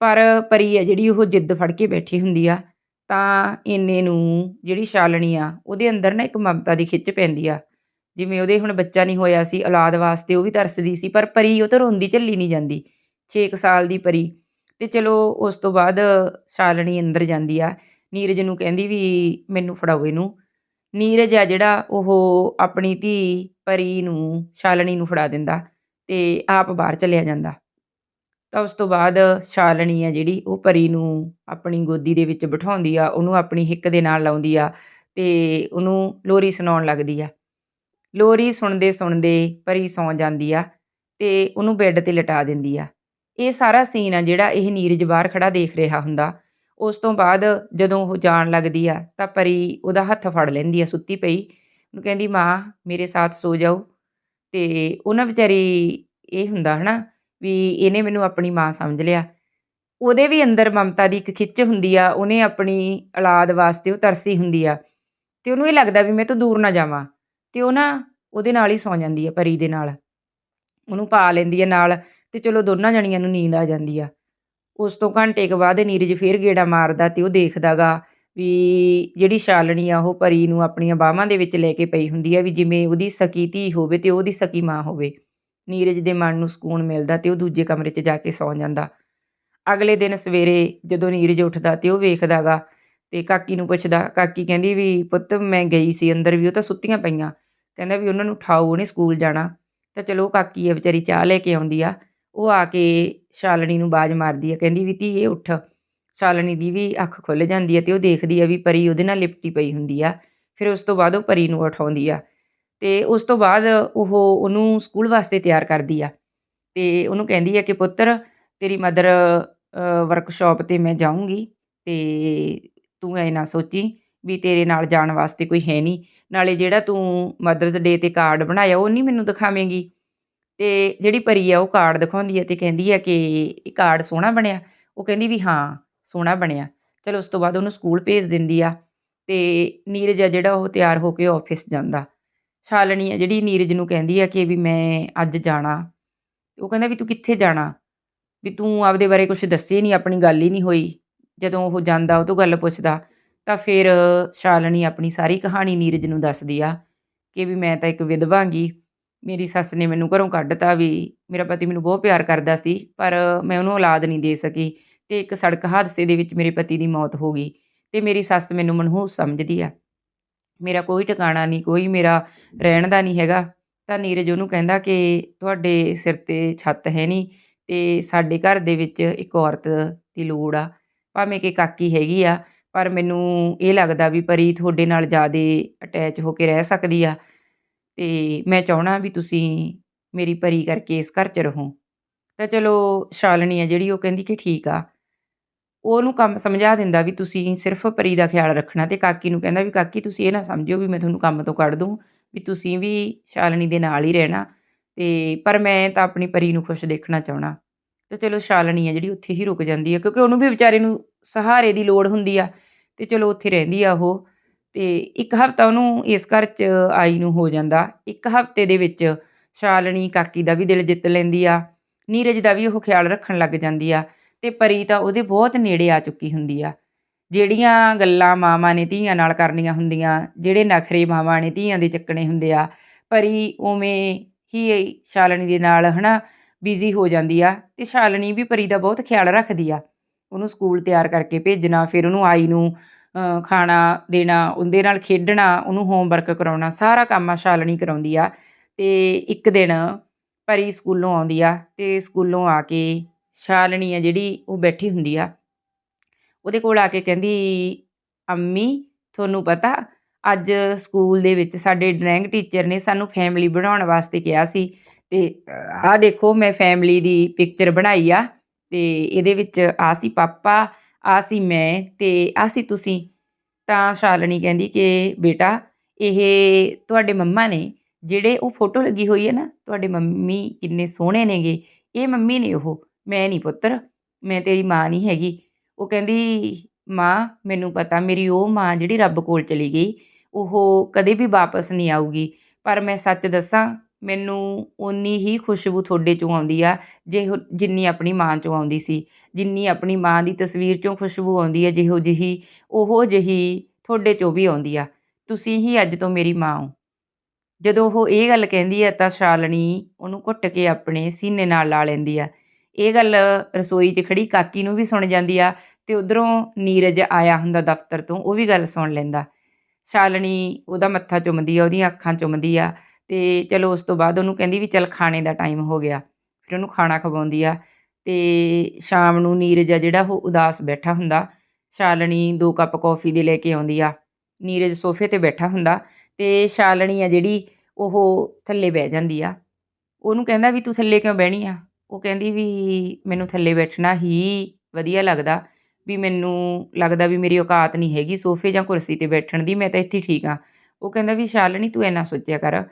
ਪਰ ਪਰੀ ਆ ਜਿਹੜੀ ਉਹ ਜਿੱਦ ਫੜ ਕੇ ਬੈਠੀ ਹੁੰਦੀ ਆ ਤਾਂ ਇੰਨੇ ਨੂੰ ਜਿਹੜੀ ਸ਼ਾਲਣੀ ਆ ਉਹਦੇ ਅੰਦਰ ਨਾ ਇੱਕ ਮਮਤਾ ਦੀ ਖਿੱਚ ਪੈਂਦੀ ਆ। ਜਿਵੇਂ ਉਹਦੇ ਹੁਣ ਬੱਚਾ ਨਹੀਂ ਹੋਇਆ ਸੀ ਔਲਾਦ ਵਾਸਤੇ ਉਹ ਵੀ ਤਰਸਦੀ ਸੀ ਪਰ ਪਰੀ ਉਹ ਤਾਂ ਰੋਂਦੀ ਝੱਲੀ ਨਹੀਂ ਜਾਂਦੀ। 6 ਕੁ ਸਾਲ ਦੀ ਪਰੀ ਤੇ ਚਲੋ ਉਸ ਤੋਂ ਬਾਅਦ ਸ਼ਾਲਣੀ ਅੰਦਰ ਜਾਂਦੀ ਆ, ਨੀਰਜ ਨੂੰ ਕਹਿੰਦੀ ਵੀ ਮੈਨੂੰ ਫੜਾਓ ਇਹਨੂੰ। ਨੀਰਜ ਆ ਜਿਹੜਾ ਉਹ ਆਪਣੀ ਧੀ ਪਰੀ ਨੂੰ ਸ਼ਾਲਣੀ ਨੂੰ ਫੜਾ ਦਿੰਦਾ ਤੇ ਆਪ ਬਾਹਰ ਚਲਿਆ ਜਾਂਦਾ। ਤਾਂ ਉਸ ਤੋਂ ਬਾਅਦ ਸ਼ਾਲਣੀ ਆ ਜਿਹੜੀ ਉਹ ਪਰੀ ਨੂੰ ਆਪਣੀ ਗੋਦੀ ਦੇ ਵਿੱਚ ਬਿਠਾਉਂਦੀ ਆ, ਉਹਨੂੰ ਆਪਣੀ ਹਿੱਕ ਦੇ ਨਾਲ ਲਾਉਂਦੀ ਆ ਤੇ ਉਹਨੂੰ ਲੋਰੀ ਸੁਣਾਉਣ ਲੱਗਦੀ ਆ। ਲੋਰੀ ਸੁਣਦੇ-ਸੁਣਦੇ ਪਰੀ ਸੌਂ ਜਾਂਦੀ ਆ ਤੇ ਉਹਨੂੰ ਬੈੱਡ ਤੇ ਲਟਾ ਦਿੰਦੀ ਆ। ਇਹ ਸਾਰਾ ਸੀਨ ਆ ਜਿਹੜਾ ਇਹ ਨੀਰਜ ਬਾਹਰ ਖੜਾ ਦੇਖ ਰਿਹਾ ਹੁੰਦਾ। ਉਸ ਤੋਂ ਬਾਅਦ ਜਦੋਂ ਉਹ ਜਾਣ ਲੱਗਦੀ ਆ ਤਾਂ ਪਰੀ ਉਹਦਾ ਹੱਥ ਫੜ ਲੈਂਦੀ ਆ ਸੁੱਤੀ ਪਈ। ਉਹਨੂੰ ਕਹਿੰਦੀ ਮਾਂ ਮੇਰੇ ਸਾਥ ਸੋ ਜਾਓ ਤੇ ਉਹਨਾਂ ਵਿਚਾਰੀ ਇਹ ਹੁੰਦਾ ਹਨਾ ਵੀ ਇਹਨੇ ਮੈਨੂੰ ਆਪਣੀ ਮਾਂ ਸਮਝ ਲਿਆ। ਉਹਦੇ ਵੀ ਅੰਦਰ ਮਮਤਾ ਦੀ ਇੱਕ ਖਿੱਚ ਹੁੰਦੀ ਆ, ਉਹਨੇ ਆਪਣੀ ਔਲਾਦ ਵਾਸਤੇ ਉਹ ਤਰਸੀ ਹੁੰਦੀ ਆ। ਤੇ ਉਹਨੂੰ ਇਹ ਲੱਗਦਾ ਵੀ ਮੈਂ ਤੋਂ ਦੂਰ ਨਾ ਜਾਵਾਂ, ਤੇ ਉਹ ਨਾ ਉਹਦੇ ਨਾਲ ਹੀ ਸੌਂ ਜਾਂਦੀ ਆ, ਪਰੀ ਦੇ ਨਾਲ। ਉਹਨੂੰ ਪਾ ਲੈਂਦੀ ਆ ਨਾਲ, ਤੇ ਚਲੋ ਦੋਨਾਂ ਜਣੀਆਂ ਨੂੰ ਨੀਂਦ ਆ ਜਾਂਦੀ ਆ। ਉਸ ਤੋਂ ਘੰਟੇ ਕੁ ਬਾਅਦ ਨੀਰਜ ਫੇਰ ਗੇੜਾ ਮਾਰਦਾ ਤੇ ਉਹ ਦੇਖਦਾ ਗਾ ਵੀ ਜਿਹੜੀ ਛਾਲਣੀ ਆ, ਉਹ ਪਰੀ ਨੂੰ ਆਪਣੀਆਂ ਬਾਹਾਂ ਦੇ ਵਿੱਚ ਲੈ ਕੇ ਪਈ ਹੁੰਦੀ ਆ, ਵੀ ਜਿਵੇਂ ਉਹਦੀ ਸਕੀ ਧੀ ਹੋਵੇ ਤੇ ਉਹਦੀ ਸਕੀ ਮਾਂ ਹੋਵੇ। ਨੀਰਜ ਦੇ ਮਨ ਨੂੰ ਸਕੂਨ ਮਿਲਦਾ ਤੇ ਉਹ ਦੂਜੇ ਕਮਰੇ 'ਚ ਜਾ ਕੇ ਸੌਂ ਜਾਂਦਾ। ਅਗਲੇ ਦਿਨ ਸਵੇਰੇ ਜਦੋਂ ਨੀਰਜ ਉੱਠਦਾ ਤੇ ਉਹ ਵੇਖਦਾ ਗਾ ਤੇ ਕਾਕੀ ਨੂੰ ਪੁੱਛਦਾ, ਕਾਕੀ ਕਹਿੰਦੀ ਵੀ ਪੁੱਤ ਮੈਂ ਗਈ ਸੀ ਅੰਦਰ ਵੀ, ਉਹ ਤਾਂ ਸੁੱਤੀਆਂ ਪਈਆਂ। ਕਹਿੰਦਾ ਵੀ ਉਹਨਾਂ ਨੂੰ ਉਠਾਓ, ਉਹਨੇ ਸਕੂਲ ਜਾਣਾ। ਤਾਂ ਚਲੋ ਕਾਕੀ ਆ ਵਿਚਾਰੀ ਚਾਹ ਲੈ ਕੇ ਆਉਂਦੀ ਆ। ਉਹ ਆ ਕੇ ਛਾਲਣੀ ਨੂੰ ਬਾਜ਼ ਮਾਰਦੀ ਆ, ਕਹਿੰਦੀ ਵੀ ਧੀਏ ਉੱਠ। ਸ਼ਾਲਣੀ ਦੀ ਵੀ ਅੱਖ ਖੁੱਲ ਜਾਂਦੀ ਆ ਤੇ ਉਹ ਦੇਖਦੀ ਆ ਵੀ ਪਰੀ ਉਹਦੇ ਨਾਲ ਲਿਪਟੀ ਪਈ ਹੁੰਦੀ ਆ। ਫਿਰ ਉਸ ਤੋਂ ਬਾਅਦ ਉਹ ਪਰੀ ਨੂੰ ਉਠਾਉਂਦੀ ਆ। ਤੇ ਉਸ ਤੋਂ ਬਾਅਦ ਉਹ ਉਹਨੂੰ ਸਕੂਲ ਵਾਸਤੇ ਤਿਆਰ ਕਰਦੀ ਆ। ਤੇ ਉਹਨੂੰ ਕਹਿੰਦੀ ਆ ਕਿ ਪੁੱਤਰ, ਤੇਰੀ ਮਦਰ ਵਰਕਸ਼ਾਪ ਤੇ ਮੈਂ ਜਾਊਂਗੀ ਤੇ ਤੂੰ ਐ ਨਾ ਸੋਚੀ ਵੀ ਤੇਰੇ ਨਾਲ ਜਾਣ ਵਾਸਤੇ ਕੋਈ ਹੈ ਨਹੀਂ। ਨਾਲੇ ਜਿਹੜਾ ਤੂੰ ਮਦਰਸ ਡੇ ਤੇ ਕਾਰਡ ਬਣਾਇਆ ਉਹ ਨਹੀਂ ਮੈਨੂੰ ਦਿਖਾਵੇਂਗੀ। ਤੇ ਜਿਹੜੀ ਪਰੀ ਆ ਉਹ ਕਾਰਡ ਦਿਖਾਉਂਦੀ ਹੈ ਤੇ ਕਹਿੰਦੀ ਆ ਕਿ ਇਹ ਕਾਰਡ ਸੋਹਣਾ ਬਣਿਆ। ਉਹ ਕਹਿੰਦੀ ਵੀ ਹਾਂ, ਸੋਹਣਾ ਬਣਿਆ। ਚਲੋ ਉਸ ਤੋਂ ਬਾਅਦ ਉਹਨੂੰ ਸਕੂਲ ਭੇਜ ਦਿੰਦੀ ਆ ਤੇ ਨੀਰਜ ਆ ਜਿਹੜਾ ਉਹ ਤਿਆਰ ਹੋ ਕੇ ਆਫਿਸ ਜਾਂਦਾ। ਸ਼ਾਲਣੀ ਆ ਜਿਹੜੀ ਨੀਰਜ ਨੂੰ ਕਹਿੰਦੀ ਆ ਕਿ ਵੀ ਮੈਂ ਅੱਜ ਜਾਣਾ। ਉਹ ਕਹਿੰਦਾ ਵੀ ਤੂੰ ਕਿੱਥੇ ਜਾਣਾ? ਵੀ ਤੂੰ ਆਪਦੇ ਬਾਰੇ ਕੁਝ ਦੱਸੇ ਨਹੀਂ ਆਪਣੀ ਗੱਲ ਹੀ ਨਹੀਂ ਹੋਈ। ਜਦੋਂ ਉਹ ਜਾਂਦਾ, ਉਹ ਤੋਂ ਗੱਲ ਪੁੱਛਦਾ, ਤਾਂ ਫਿਰ ਸ਼ਾਲਣੀ ਆਪਣੀ ਸਾਰੀ ਕਹਾਣੀ ਨੀਰਜ ਨੂੰ ਦੱਸਦੀ ਆ ਕਿ ਵੀ ਮੈਂ ਤਾਂ ਇੱਕ ਵਿਧਵਾਂਗੀ ਮੇਰੀ ਸੱਸ ਨੇ ਮੈਨੂੰ ਘਰੋਂ ਕੱਢਤਾ ਵੀ ਮੇਰਾ ਪਤੀ ਮੈਨੂੰ ਬਹੁਤ ਪਿਆਰ ਕਰਦਾ ਸੀ, ਪਰ ਮੈਂ ਉਹਨੂੰ ਔਲਾਦ ਨਹੀਂ ਦੇ ਸਕੀ ਤੇ ਇੱਕ ਸੜਕ ਹਾਦਸੇ ਦੇ ਵਿੱਚ ਮੇਰੇ ਪਤੀ ਦੀ ਮੌਤ ਹੋ ਗਈ ਤੇ ਮੇਰੀ ਸੱਸ ਮੈਨੂੰ ਮਨਹੂਸ ਸਮਝਦੀ ਆ। ਮੇਰਾ ਕੋਈ ਟਿਕਾਣਾ ਨਹੀਂ, ਕੋਈ ਮੇਰਾ ਰਹਿਣ ਦਾ ਨਹੀਂ ਹੈਗਾ। ਤਾਂ ਨੀਰਜ ਉਹਨੂੰ ਕਹਿੰਦਾ ਕਿ ਤੁਹਾਡੇ ਸਿਰ ਤੇ ਛੱਤ ਹੈ ਨਹੀਂ ਤੇ ਸਾਡੇ ਘਰ ਦੇ ਵਿੱਚ ਇੱਕ ਔਰਤ ਦੀ ਲੋੜ ਆ। ਭਾਵੇਂ ਕਿ ਕਾਕੀ ਹੈਗੀ ਆ, ਪਰ ਮੈਨੂੰ ਇਹ ਲੱਗਦਾ ਵੀ ਪਰੀ ਤੁਹਾਡੇ ਨਾਲ ਜ਼ਿਆਦਾ ਅਟੈਚ ਹੋ ਕੇ ਰਹਿ ਸਕਦੀ ਆ। ਤੇ ਮੈਂ ਚਾਹਣਾ ਵੀ ਤੁਸੀਂ ਮੇਰੀ ਪਰੀ ਕਰਕੇ ਇਸ ਘਰ 'ਚ ਰਹੋ। ਤਾਂ ਚਲੋ, ਛਾਲਣੀ ਆ ਜਿਹੜੀ, ਉਹ ਕਹਿੰਦੀ ਕਿ ਠੀਕ ਆ। ਉਹਨੂੰ ਕੰਮ ਸਮਝਾ ਦਿੰਦਾ ਵੀ ਤੁਸੀਂ ਸਿਰਫ ਪਰੀ ਦਾ ਖਿਆਲ ਰੱਖਣਾ ਤੇ ਕਾਕੀ ਨੂੰ ਕਹਿੰਦਾ ਵੀ ਕਾਕੀ ਤੁਸੀਂ ਇਹ ਨਾ ਸਮਝਿਓ ਵੀ ਮੈਂ ਤੁਹਾਨੂੰ ਕੰਮ ਤੋਂ ਕੱਢ ਦੂੰ, ਵੀ ਤੁਸੀਂ ਵੀ ਸ਼ਾਲਣੀ ਦੇ ਨਾਲ ਹੀ ਰਹਿਣਾ ਤੇ ਪਰ ਮੈਂ ਤਾਂ ਆਪਣੀ ਪਰੀ ਨੂੰ ਖੁਸ਼ ਦੇਖਣਾ ਚਾਹਣਾ ਤੇ ਚਲੋ ਸ਼ਾਲਣੀ ਆ ਜਿਹੜੀ ਉੱਥੇ ਹੀ ਰੁਕ ਜਾਂਦੀ ਆ, ਕਿਉਂਕਿ ਉਹਨੂੰ ਵੀ ਵਿਚਾਰੇ ਨੂੰ ਸਹਾਰੇ ਦੀ ਲੋੜ ਹੁੰਦੀ ਆ ਤੇ ਚਲੋ ਉੱਥੇ ਰਹਿੰਦੀ ਆ ਉਹ ਤੇ ਇੱਕ ਹਫ਼ਤਾ ਉਹਨੂੰ ਇਸ ਘਰ 'ਚ ਆਈ ਨੂੰ ਹੋ ਜਾਂਦਾ, ਇੱਕ ਹਫ਼ਤੇ ਦੇ ਵਿੱਚ ਛਾਲਣੀ ਕਾਕੀ ਦਾ ਵੀ ਦਿਲ ਜਿੱਤ ਲੈਂਦੀ ਆ, ਨੀਰਜ ਦਾ ਵੀ ਉਹ ਖਿਆਲ ਰੱਖਣ ਲੱਗ ਜਾਂਦੀ ਆ ਤੇ ਪਰੀ ਤਾਂ ਉਹਦੇ ਬਹੁਤ ਨੇੜੇ ਆ ਚੁੱਕੀ ਹੁੰਦੀ ਆ। ਜਿਹੜੀਆਂ ਗੱਲਾਂ ਮਾਵਾਂ ਨੇ ਧੀਆਂ ਨਾਲ ਕਰਨੀਆਂ ਹੁੰਦੀਆਂ, ਜਿਹੜੇ ਨਖਰੇ ਮਾਵਾਂ ਨੇ ਧੀਆਂ ਦੇ ਚੱਕਣੇ ਹੁੰਦੇ ਆ, ਪਰੀ ਉਵੇਂ ਹੀ ਸ਼ਾਲਣੀ ਦੇ ਨਾਲ ਹਨਾ ਬਿਜ਼ੀ ਹੋ ਜਾਂਦੀ ਆ ਤੇ ਸ਼ਾਲਣੀ ਵੀ ਪਰੀ ਦਾ ਬਹੁਤ ਖਿਆਲ ਰੱਖਦੀ ਆ। ਉਹਨੂੰ ਸਕੂਲ ਤਿਆਰ ਕਰਕੇ ਭੇਜਣਾ, ਫਿਰ ਉਹਨੂੰ ਆਈ ਨੂੰ ਖਾਣਾ ਦੇਣਾ, ਉਹਦੇ ਨਾਲ ਖੇਡਣਾ, ਉਹਨੂੰ ਹੋਮਵਰਕ ਕਰਾਉਣਾ, ਸਾਰਾ ਕੰਮ ਆ ਸ਼ਾਲਣੀ ਕਰਾਉਂਦੀ ਆ। ਤੇ ਇੱਕ ਦਿਨ ਪਰੀ ਸਕੂਲੋਂ ਆਉਂਦੀ ਆ ਤੇ ਸਕੂਲੋਂ ਆ ਕੇ ਸ਼ਾਲਣੀ ਆ ਜਿਹੜੀ ਉਹ ਬੈਠੀ ਹੁੰਦੀ ਆ। ਉਹਦੇ ਕੋਲ ਆ ਕੇ ਕਹਿੰਦੀ, ਅੰਮੀ, ਤੁਹਾਨੂੰ ਪਤਾ, ਅੱਜ ਸਕੂਲ ਦੇ ਵਿੱਚ ਸਾਡੇ ਡਰਾਇੰਗ ਟੀਚਰ ਨੇ ਸਾਨੂੰ ਫੈਮਿਲੀ ਬਣਾਉਣ ਵਾਸਤੇ ਕਿਹਾ ਸੀ ਤੇ ਆਹ ਦੇਖੋ, ਮੈਂ ਫੈਮਿਲੀ ਦੀ ਪਿਕਚਰ ਬਣਾਈ ਆ ਤੇ ਇਹਦੇ ਵਿੱਚ ਆ ਸੀ ਪਾਪਾ ਆ ਸੀ ਮੈਂ ਤੇ ਆ ਸੀ ਤੁਸੀਂ। ਤਾਂ ਸ਼ਾਲਣੀ ਕਹਿੰਦੀ ਕਿ, ਬੇਟਾ, ਇਹ ਤੁਹਾਡੇ ਮੰਮਾ ਨੇ ਜਿਹੜੇ ਉਹ ਫੋਟੋ ਲੱਗੀ ਹੋਈ ਹੈ ਨਾ, ਤੁਹਾਡੇ ਮੰਮੀ ਕਿੰਨੇ ਸੋਹਣੇ ਨੇਗੇ, ਇਹ ਮੰਮੀ ਨੇ ਉਹ ਮੈਂ ਨਹੀਂ ਪੁੱਤਰ, ਮੈਂ ਤੇਰੀ ਮਾਂ ਨਹੀਂ ਹੈਗੀ। ਉਹ ਕਹਿੰਦੀ, ਮਾਂ, ਮੈਨੂੰ ਪਤਾ ਮੇਰੀ ਉਹ ਮਾਂ ਜਿਹੜੀ ਰੱਬ ਕੋਲ ਚਲੀ ਗਈ, ਉਹ ਕਦੇ ਵੀ ਵਾਪਸ ਨਹੀਂ ਆਊਗੀ। ਪਰ ਮੈਂ ਸੱਚ ਦੱਸਾਂ, ਮੈਨੂੰ ਉਨੀ ਹੀ ਖੁਸ਼ਬੂ ਤੁਹਾਡੇ 'ਚੋਂ ਆਉਂਦੀ ਆ ਜੇ ਜਿੰਨੀ ਆਪਣੀ ਮਾਂ 'ਚੋਂ ਆਉਂਦੀ ਸੀ। ਜਿੰਨੀ ਆਪਣੀ ਮਾਂ ਦੀ ਤਸਵੀਰ 'ਚੋਂ ਖੁਸ਼ਬੂ ਆਉਂਦੀ ਹੈ ਜਿਹੋ ਜਿਹੀ, ਉਹੋ ਜਿਹੀ ਤੁਹਾਡੇ 'ਚੋਂ ਵੀ ਆਉਂਦੀ ਆ। ਤੁਸੀਂ ਹੀ ਅੱਜ ਤੋਂ ਮੇਰੀ ਮਾਂ ਹੋ। ਜਦੋਂ ਉਹ ਇਹ ਗੱਲ ਕਹਿੰਦੀ ਹੈ ਤਾਂ ਸ਼ਾਲਣੀ ਉਹਨੂੰ ਘੁੱਟ ਕੇ ਆਪਣੇ ਸੀਨੇ ਨਾਲ ਲਾ ਲੈਂਦੀ ਆ। ਇਹ ਗੱਲ ਰਸੋਈ 'ਚ ਖੜੀ ਕਾਕੀ ਨੂੰ ਵੀ ਸੁਣ ਜਾਂਦੀ ਆ ਤੇ ਉਧਰੋਂ ਨੀਰਜ ਆਇਆ ਹੁੰਦਾ ਦਫ਼ਤਰ ਤੋਂ, ਉਹ ਵੀ ਗੱਲ ਸੁਣ ਲੈਂਦਾ। ਸ਼ਾਲਣੀ ਉਹਦਾ ਮੱਥਾ ਚੁੰਮਦੀ ਆ, ਉਹਦੀਆਂ ਅੱਖਾਂ ਚੁੰਮਦੀ ਆ ਤੇ ਚਲੋ ਉਸ ਤੋਂ ਬਾਅਦ ਉਹਨੂੰ ਕਹਿੰਦੀ ਵੀ ਚੱਲ ਖਾਣੇ ਦਾ ਟਾਈਮ ਹੋ ਗਿਆ। ਫਿਰ ਉਹਨੂੰ ਖਾਣਾ ਖਵਾਉਂਦੀ ਆ ਤੇ ਸ਼ਾਮ ਨੂੰ ਨੀਰਜ ਆ ਜਿਹੜਾ ਉਹ ਉਦਾਸ ਬੈਠਾ ਹੁੰਦਾ। ਸ਼ਾਲਣੀ ਦੋ ਕੱਪ ਕੌਫੀ ਦੇ ਲੈ ਕੇ ਆਉਂਦੀ ਆ। ਨੀਰਜ ਸੋਫੇ ਤੇ ਬੈਠਾ ਹੁੰਦਾ ਤੇ ਸ਼ਾਲਣੀ ਆ ਜਿਹੜੀ ਉਹ ਥੱਲੇ ਬਹਿ ਜਾਂਦੀ ਆ। ਉਹਨੂੰ ਕਹਿੰਦਾ ਵੀ ਤੂੰ ਥੱਲੇ ਕਿਉਂ ਬਹਿਣੀ ਆ? ਉਹ ਕਹਿੰਦੀ ਵੀ ਮੈਨੂੰ ਥੱਲੇ ਬੈਠਣਾ ਹੀ ਵਧੀਆ ਲੱਗਦਾ, ਵੀ ਮੈਨੂੰ ਲੱਗਦਾ ਵੀ ਮੇਰੀ ਔਕਾਤ ਨਹੀਂ ਹੈਗੀ ਸੋਫੇ ਜਾਂ ਕੁਰਸੀ ਤੇ ਬੈਠਣ ਦੀ, ਮੈਂ ਤਾਂ ਇੱਥੇ ਠੀਕ ਆ ਉਹ ਕਹਿੰਦਾ ਵੀ ਸ਼ਾਲਣੀ ਤੂੰ ਇੰਨਾ ਸੋਚਿਆ ਕਰ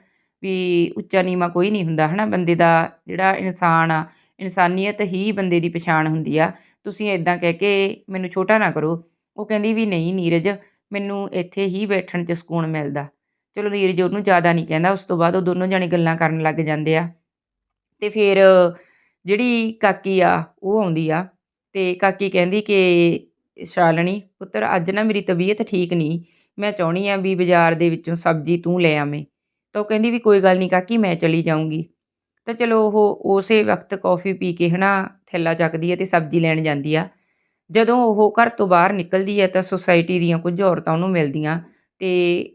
ਵੀ ਉੱਚਾ ਨੀਵਾਂ ਕੋਈ ਨਹੀਂ ਹੁੰਦਾ, ਹਨਾ? ਬੰਦੇ ਦਾ ਜਿਹੜਾ ਇਨਸਾਨ ਆ, ਇਨਸਾਨੀਅਤ ਹੀ ਬੰਦੇ ਦੀ ਪਛਾਣ ਹੁੰਦੀ ਆ। ਤੁਸੀਂ ਇਦਾਂ ਕਹਿ ਕੇ ਮੈਨੂੰ ਛੋਟਾ ਨਾ ਕਰੋ। ਉਹ ਕਹਿੰਦੀ ਵੀ ਨਹੀਂ ਨੀਰਜ, ਮੈਨੂੰ ਇੱਥੇ ਹੀ ਬੈਠਣ 'ਚ ਸਕੂਨ ਮਿਲਦਾ। ਚਲੋ ਨੀਰਜ ਉਹਨੂੰ ਜ਼ਿਆਦਾ ਨਹੀਂ ਕਹਿੰਦਾ, ਉਸ ਤੋਂ ਬਾਅਦ ਉਹ ਦੋਨੋਂ ਜਾਣੇ ਗੱਲਾਂ ਕਰਨ ਲੱਗ ਜਾਂਦੇ ਆ। ਤੇ ਫਿਰ ਜਿਹੜੀ ਕਾਕੀ ਆ, ਉਹ ਆਉਂਦੀ ਆ ਅਤੇ ਕਾਕੀ ਕਹਿੰਦੀ ਕਿ ਸ਼ਾਲਣੀ ਪੁੱਤਰ, ਅੱਜ ਨਾ ਮੇਰੀ ਤਬੀਅਤ ਠੀਕ ਨਹੀਂ। ਮੈਂ ਚਾਹੁੰਦੀ ਆ ਵੀ ਬਾਜ਼ਾਰ ਦੇ ਵਿੱਚੋਂ ਸਬਜ਼ੀ ਤੂੰ ਲੈ ਆਵੇਂ। ਤਾਂ ਉਹ ਕਹਿੰਦੀ ਵੀ ਕੋਈ ਗੱਲ ਨਹੀਂ ਕਾਕੀ, ਮੈਂ ਚਲੀ ਜਾਊਂਗੀ। ਤਾਂ ਚਲੋ ਉਹ ਉਸੇ ਵਕਤ ਕੌਫੀ ਪੀ ਕੇ ਹਨਾ, ਥੈਲਾ ਚੱਕਦੀ ਹੈ ਤੇ ਸਬਜ਼ੀ ਲੈਣ ਜਾਂਦੀ ਆ। ਜਦੋਂ ਉਹ ਘਰ ਤੋਂ ਬਾਹਰ ਨਿਕਲਦੀ ਹੈ ਤਾਂ ਸੁਸਾਇਟੀ ਦੀਆਂ ਕੁਝ ਔਰਤਾਂ ਉਹਨੂੰ ਮਿਲਦੀਆਂ ਤੇ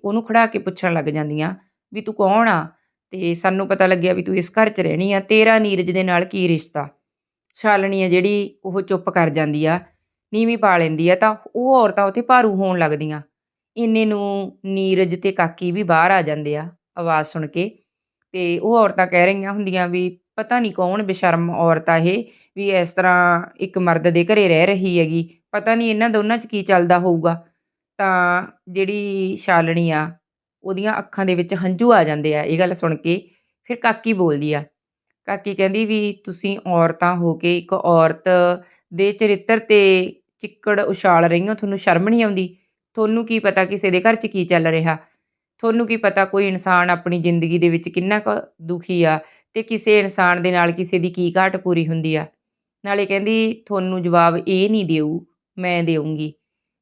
ਉਹਨੂੰ ਖੜਾ ਕੇ ਪੁੱਛਣ ਲੱਗ ਜਾਂਦੀਆਂ ਵੀ ਤੂੰ ਕੌਣ ਆ? ਤੇ ਸਾਨੂੰ ਪਤਾ ਲੱਗਿਆ ਵੀ ਤੂੰ ਇਸ ਘਰ 'ਚ ਰਹਿਣੀ ਆ। ਤੇਰਾ ਨੀਰਜ ਦੇ ਨਾਲ ਕੀ ਰਿਸ਼ਤਾ? ਛਾਲਣੀ ਆ ਜਿਹੜੀ ਉਹ ਚੁੱਪ ਕਰ ਜਾਂਦੀ ਆ, ਨੀਵੀਂ ਪਾ ਲੈਂਦੀ ਆ, ਤਾਂ ਉਹ ਔਰਤਾਂ ਉੱਥੇ ਭਾਰੂ ਹੋਣ ਲੱਗਦੀਆਂ। ਇੰਨੇ ਨੂੰ ਨੀਰਜ ਤੇ ਕਾਕੀ ਵੀ ਬਾਹਰ ਆ ਜਾਂਦੇ ਆ, ਆਵਾਜ਼ ਸੁਣ ਕੇ। ਤੇ ਉਹ ਔਰਤਾਂ ਕਹਿ ਰਹੀਆਂ ਹੁੰਦੀਆਂ ਵੀ ਪਤਾ ਨਹੀਂ ਕੌਣ ਬੇਸ਼ਰਮ ਔਰਤ ਆ ਇਹ, ਵੀ ਇਸ ਤਰ੍ਹਾਂ ਇੱਕ ਮਰਦ ਦੇ ਘਰੇ ਰਹਿ ਰਹੀ ਹੈਗੀ। ਪਤਾ ਨਹੀਂ ਇਹਨਾਂ ਦੋਨਾਂ 'ਚ ਕੀ ਚੱਲਦਾ ਹੋਊਗਾ। ਤਾਂ ਜਿਹੜੀ ਛਾਲਣੀ ਆ ਉਹਦੀਆਂ ਅੱਖਾਂ ਦੇ ਵਿੱਚ ਹੰਝੂ ਆ ਜਾਂਦੇ ਆ। ਇਹ ਗੱਲ ਸੁਣ ਕੇ ਫਿਰ ਕਾਕੀ ਬੋਲਦੀ ਆ, ਕਾਕੀ ਕਹਿੰਦੀ ਵੀ ਤੁਸੀਂ ਔਰਤਾਂ ਹੋ ਕੇ ਇੱਕ ਔਰਤ ਦੇ ਚਰਿੱਤਰ ਤੇ ਚਿੱਕੜ ਉਛਾਲ ਰਹੀ ਹੋ, ਤੁਹਾਨੂੰ ਸ਼ਰਮ ਨਹੀਂ ਆਉਂਦੀ? ਤੁਹਾਨੂੰ ਕੀ ਪਤਾ ਕਿਸੇ ਦੇ ਘਰ 'ਚ ਕੀ ਚੱਲ ਰਿਹਾ? ਤੁਹਾਨੂੰ ਕੀ ਪਤਾ ਕੋਈ ਇਨਸਾਨ ਆਪਣੀ ਜ਼ਿੰਦਗੀ ਦੇ ਵਿੱਚ ਕਿੰਨਾ ਕੁ ਦੁਖੀ ਆ ਤੇ ਕਿਸੇ ਇਨਸਾਨ ਦੇ ਨਾਲ ਕਿਸੇ ਦੀ ਕੀ ਘਾਟ ਪੂਰੀ ਹੁੰਦੀ ਆ? ਨਾਲੇ ਕਹਿੰਦੀ, ਤੁਹਾਨੂੰ ਜਵਾਬ ਇਹ ਨਹੀਂ ਦੇਊ, ਮੈਂ ਦੇਊਂਗੀ।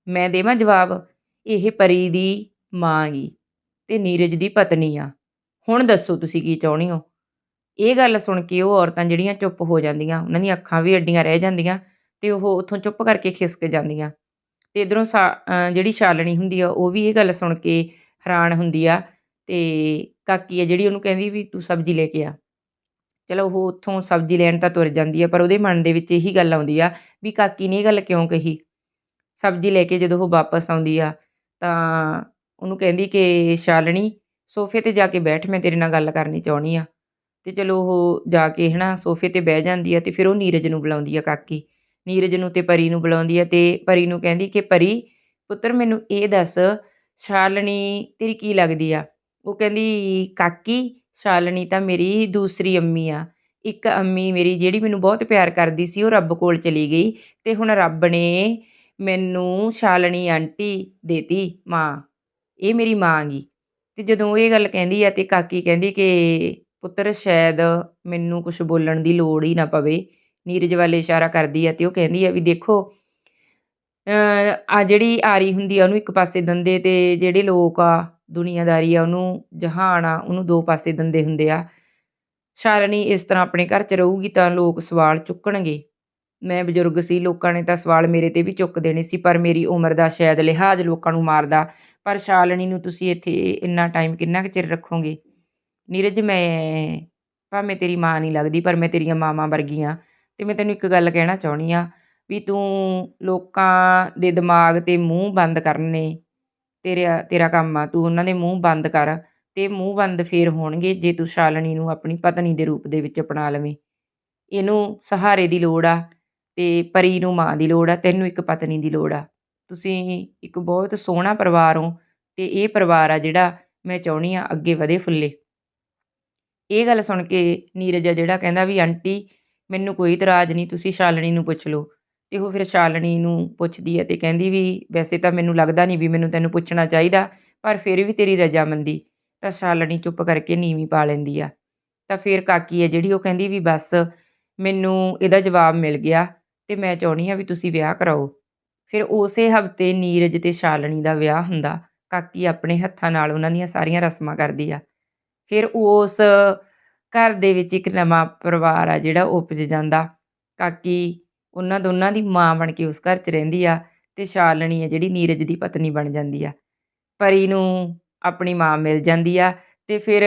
ਮੈਂ ਦੇਵਾਂ ਜਵਾਬ? ਇਹ ਪਰੀ ਦੀ ਮਾਂ ਗੀ। ਤੇ ਨੀਰਜ ਦੀ ਪਤਨੀ ਆ। ਹੁਣ ਦੱਸੋ ਤੁਸੀਂ ਕੀ ਚਾਹੁੰਦੇ ਹੋ? ਇਹ ਗੱਲ ਸੁਣ ਕੇ ਉਹ ਔਰਤਾਂ ਜਿਹੜੀਆਂ ਚੁੱਪ ਹੋ ਜਾਂਦੀਆਂ, ਉਹਨਾਂ ਦੀਆਂ ਅੱਖਾਂ ਵੀ ਅੱਡੀਆਂ ਰਹਿ ਜਾਂਦੀਆਂ ਤੇ ਉਹ ਉੱਥੋਂ ਚੁੱਪ ਕਰਕੇ ਖਿਸਕ ਜਾਂਦੀਆਂ। ਤੇ ਇਧਰੋਂ ਜਿਹੜੀ ਸ਼ਾਲਣੀ ਹੁੰਦੀ ਆ, ਉਹ ਵੀ ਇਹ ਗੱਲ ਸੁਣ ਕੇ ਹੈਰਾਨ ਹੁੰਦੀ ਆ ਤੇ ਕਾਕੀ ਆ ਜਿਹੜੀ ਉਹਨੂੰ ਕਹਿੰਦੀ ਵੀ ਤੂੰ ਸਬਜ਼ੀ ਲੈ ਕੇ ਆ। ਚਲੋ ਉਹ ਉੱਥੋਂ ਸਬਜ਼ੀ ਲੈਣ ਤਾਂ ਤੁਰ ਜਾਂਦੀ ਆ, ਪਰ ਉਹਦੇ ਮਨ ਦੇ ਵਿੱਚ ਇਹੀ ਗੱਲ ਆਉਂਦੀ ਆ ਵੀ ਕਾਕੀ ਨੇ ਇਹ ਗੱਲ ਕਿਉਂ ਕਹੀ? ਸਬਜ਼ੀ ਲੈ ਕੇ ਜਦੋਂ ਉਹ ਵਾਪਸ ਆਉਂਦੀ ਆ ਤਾਂ ਉਹਨੂੰ ਕਹਿੰਦੀ ਕਿ ਸ਼ਾਲਣੀ ਸੋਫੇ ਤੇ ਜਾ ਕੇ ਬੈਠ, ਮੈਂ ਤੇਰੇ ਨਾਲ ਗੱਲ ਕਰਨੀ ਚਾਹਣੀ ਆ ਤੇ ਚਲੋ ਉਹ ਜਾ ਕੇ ਹਨਾ ਸੋਫੇ ਤੇ ਬਹਿ ਜਾਂਦੀ ਆ ਤੇ ਫਿਰ ਉਹ ਨੀਰਜ ਨੂੰ ਬੁਲਾਉਂਦੀ ਆ ਕਾਕੀ। ਨੀਰਜ ਨੂੰ ਤੇ ਪਰੀ ਨੂੰ ਬੁਲਾਉਂਦੀ ਆ ਤੇ ਪਰੀ ਨੂੰ ਕਹਿੰਦੀ ਕਿ ਪਰੀ, ਪੁੱਤਰ ਮੈਨੂੰ ਇਹ ਦੱਸ ਸ਼ਾਲਣੀ ਤੇਰੀ ਕੀ ਲੱਗਦੀ ਆ? ਉਹ ਕਹਿੰਦੀ, ਕਾਕੀ ਸ਼ਾਲਣੀ ਤਾਂ ਮੇਰੀ ਦੂਸਰੀ ਅੰਮੀ ਆ। ਇੱਕ ਅੰਮੀ ਮੇਰੀ ਜਿਹੜੀ ਮੈਨੂੰ ਬਹੁਤ ਪਿਆਰ ਕਰਦੀ ਸੀ, ਉਹ ਰੱਬ ਕੋਲ ਚਲੀ ਗਈ ਤੇ ਹੁਣ ਰੱਬ ਨੇ ਮੈਨੂੰ ਸ਼ਾਲਣੀ ਆਂਟੀ ਦੇਤੀ ਮਾਂ। ਇਹ ਮੇਰੀ ਮਾਂ ਗੀ। ਤੇ ਜਦੋਂ ਇਹ ਗੱਲ ਕਹਿੰਦੀ ਆ ਤੇ ਕਾਕੀ ਕਹਿੰਦੀ ਕਿ ਪੁੱਤਰ ਸ਼ਾਇਦ ਮੈਨੂੰ ਕੁਝ ਬੋਲਣ ਦੀ ਲੋੜ ਹੀ ਨਾ ਪਵੇ, ਨੀਰਜ ਵੱਲ ਇਸ਼ਾਰਾ ਕਰਦੀ ਆ ਤੇ ਉਹ ਕਹਿੰਦੀ ਆ ਵੀ ਦੇਖੋ ਆ ਜਿਹੜੀ ਆਰੀ ਹੁੰਦੀ ਆ ਉਹਨੂੰ ਇੱਕ ਪਾਸੇ ਦੰਦੇ ਤੇ ਜਿਹੜੇ ਲੋਕ ਆ, ਦੁਨੀਆਦਾਰੀ ਆ ਉਹਨੂੰ ਜਹਾਨ ਆ, ਉਹਨੂੰ ਦੋ ਪਾਸੇ ਦੰਦੇ ਹੁੰਦੇ ਆ। ਸ਼ਾਰਨੀ ਇਸ ਤਰ੍ਹਾਂ ਆਪਣੇ ਘਰ 'ਚ ਰਹੂਗੀ ਤਾਂ ਲੋਕ ਸਵਾਲ ਚੁੱਕਣਗੇ। ਮੈਂ ਬਜ਼ੁਰਗ ਸੀ, ਲੋਕਾਂ ਨੇ ਤਾਂ ਸਵਾਲ ਮੇਰੇ ਤੇ ਵੀ ਚੁੱਕ ਦੇਣੇ ਸੀ, ਪਰ ਮੇਰੀ ਉਮਰ ਦਾ ਸ਼ਾਇਦ ਲਿਹਾਜ਼ ਲੋਕਾਂ ਨੂੰ ਮਾਰਦਾ। ਪਰ ਸ਼ਾਲਣੀ ਨੂੰ ਤੁਸੀਂ ਇੱਥੇ ਇੰਨਾ ਟਾਈਮ ਕਿੰਨਾ ਕੁ ਚਿਰ ਰੱਖੋਗੇ? ਨੀਰਜ, ਮੈਂ ਭਾਵੇਂ ਤੇਰੀ ਮਾਂ ਨਹੀਂ ਲੱਗਦੀ, ਪਰ ਮੈਂ ਤੇਰੀਆਂ ਮਾਵਾਂ ਵਰਗੀ ਹਾਂ ਤੇ ਮੈਂ ਤੈਨੂੰ ਇੱਕ ਗੱਲ ਕਹਿਣਾ ਚਾਹੁੰਦੀ ਆ ਵੀ ਤੂੰ ਲੋਕਾਂ ਦੇ ਦਿਮਾਗ ਤੇ ਮੂੰਹ ਬੰਦ ਕਰਨੇ ਤੇਰਾ ਤੇਰਾ ਕੰਮ ਆ, ਤੂੰ ਉਹਨਾਂ ਦੇ ਮੂੰਹ ਬੰਦ ਕਰ। ਤੇ ਮੂੰਹ ਬੰਦ ਫੇਰ ਹੋਣਗੇ ਜੇ ਤੂੰ ਸ਼ਾਲਣੀ ਨੂੰ ਆਪਣੀ ਪਤਨੀ ਦੇ ਰੂਪ ਦੇ ਵਿੱਚ ਅਪਣਾ ਲਵੇਂ। ਇਹਨੂੰ ਸਹਾਰੇ ਦੀ ਲੋੜ ਆ। ਤੇ ਪਰੀ ਨੂੰ ਮਾਂ ਦੀ ਲੋੜ ਆ, ਤੈਨੂੰ ਇੱਕ ਪਤਨੀ ਦੀ ਲੋੜ ਆ। ਤੁਸੀਂ ਇੱਕ ਬਹੁਤ ਸੋਹਣਾ ਪਰਿਵਾਰ ਹੋ ਤੇ ਇਹ ਪਰਿਵਾਰ ਆ ਜਿਹੜਾ ਮੈਂ ਚਾਹੁੰਦੀ ਆ ਅੱਗੇ ਵਧੇ ਫੁੱਲੇ। ਇਹ ਗੱਲ ਸੁਣ ਕੇ ਨੀਰਜ ਜਿਹੜਾ ਕਹਿੰਦਾ ਵੀ, ਆਂਟੀ, ਮੈਨੂੰ ਕੋਈ ਇਤਰਾਜ਼ ਨਹੀਂ, ਤੁਸੀਂ ਸ਼ਾਲਣੀ ਨੂੰ ਪੁੱਛ ਲਓ। ਤੇ ਉਹ ਫਿਰ ਸ਼ਾਲਣੀ ਨੂੰ ਪੁੱਛਦੀ ਹੈ ਤੇ ਕਹਿੰਦੀ ਵੀ, ਵੈਸੇ ਤਾਂ ਮੈਨੂੰ ਲੱਗਦਾ ਨਹੀਂ ਵੀ ਮੈਨੂੰ ਤੈਨੂੰ ਪੁੱਛਣਾ ਚਾਹੀਦਾ, ਪਰ ਫਿਰ ਵੀ ਤੇਰੀ ਰਜਾਮੰਦੀ ਤਾਂ ਸ਼ਾਲਣੀ ਚੁੱਪ ਕਰਕੇ ਨੀਵੀਂ ਪਾ ਲੈਂਦੀ ਆ। ਤਾਂ ਫਿਰ ਕਾਕੀ ਹੈ ਜਿਹੜੀ ਉਹ ਕਹਿੰਦੀ ਵੀ, ਬਸ, ਮੈਨੂੰ ਇਹਦਾ ਜਵਾਬ ਮਿਲ ਗਿਆ ਤੇ ਮੈਂ ਚਾਹੁੰਦੀ ਆ ਵੀ ਤੁਸੀਂ ਵਿਆਹ ਕਰਾਓ। ਫਿਰ ਉਸੇ ਹਫ਼ਤੇ ਨੀਰਜ ਤੇ ਸ਼ਾਲਣੀ ਦਾ ਵਿਆਹ ਹੁੰਦਾ, ਕਾਕੀ ਆਪਣੇ ਹੱਥਾਂ ਨਾਲ ਉਹਨਾਂ ਦੀਆਂ ਸਾਰੀਆਂ ਰਸਮਾਂ ਕਰਦੀ ਆ। ਫਿਰ ਉਸ ਘਰ ਦੇ ਵਿੱਚ ਇੱਕ ਨਵਾਂ ਪਰਿਵਾਰ ਆ ਜਿਹੜਾ ਉਪਜ ਜਾਂਦਾ। ਕਾਕੀ ਉਹਨਾਂ ਦੋਨਾਂ ਦੀ ਮਾਂ ਬਣ ਕੇ ਉਸ ਘਰ 'ਚ ਰਹਿੰਦੀ ਆ ਤੇ ਸ਼ਾਲਣੀ ਆ ਜਿਹੜੀ ਨੀਰਜ ਦੀ ਪਤਨੀ ਬਣ ਜਾਂਦੀ ਆ। ਪਰੀ ਨੂੰ ਆਪਣੀ ਮਾਂ ਮਿਲ ਜਾਂਦੀ ਆ ਤੇ ਫਿਰ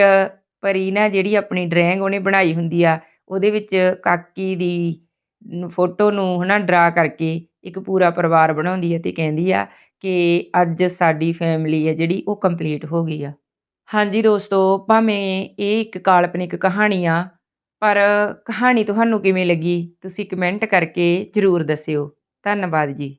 ਪਰੀ ਨਾ ਜਿਹੜੀ ਆਪਣੀ ਡਰੈਂਗ ਉਹਨੇ ਬਣਾਈ ਹੁੰਦੀ ਆ, ਉਹਦੇ ਵਿੱਚ ਕਾਕੀ ਦੀ ਫੋਟੋ ਨੂੰ ਹਨਾ ਡਰਾ ਕਰਕੇ ਇੱਕ ਪੂਰਾ ਪਰਿਵਾਰ ਬਣਾਉਂਦੀ ਹੈ ਤੇ ਕਹਿੰਦੀ ਆ ਕਿ ਅੱਜ ਸਾਡੀ ਫੈਮਿਲੀ ਹੈ ਜਿਹੜੀ ਉਹ ਕੰਪਲੀਟ ਹੋ ਗਈ ਆ। ਹਾਂਜੀ ਦੋਸਤੋ, ਭਾਵੇਂ ਇਹ ਇੱਕ ਕਾਲਪਨਿਕ ਕਹਾਣੀ ਆ, ਪਰ ਕਹਾਣੀ ਤੁਹਾਨੂੰ ਕਿਵੇਂ ਲੱਗੀ ਤੁਸੀਂ ਕਮੈਂਟ ਕਰਕੇ ਜ਼ਰੂਰ ਦੱਸਿਓ। ਧੰਨਵਾਦ ਜੀ।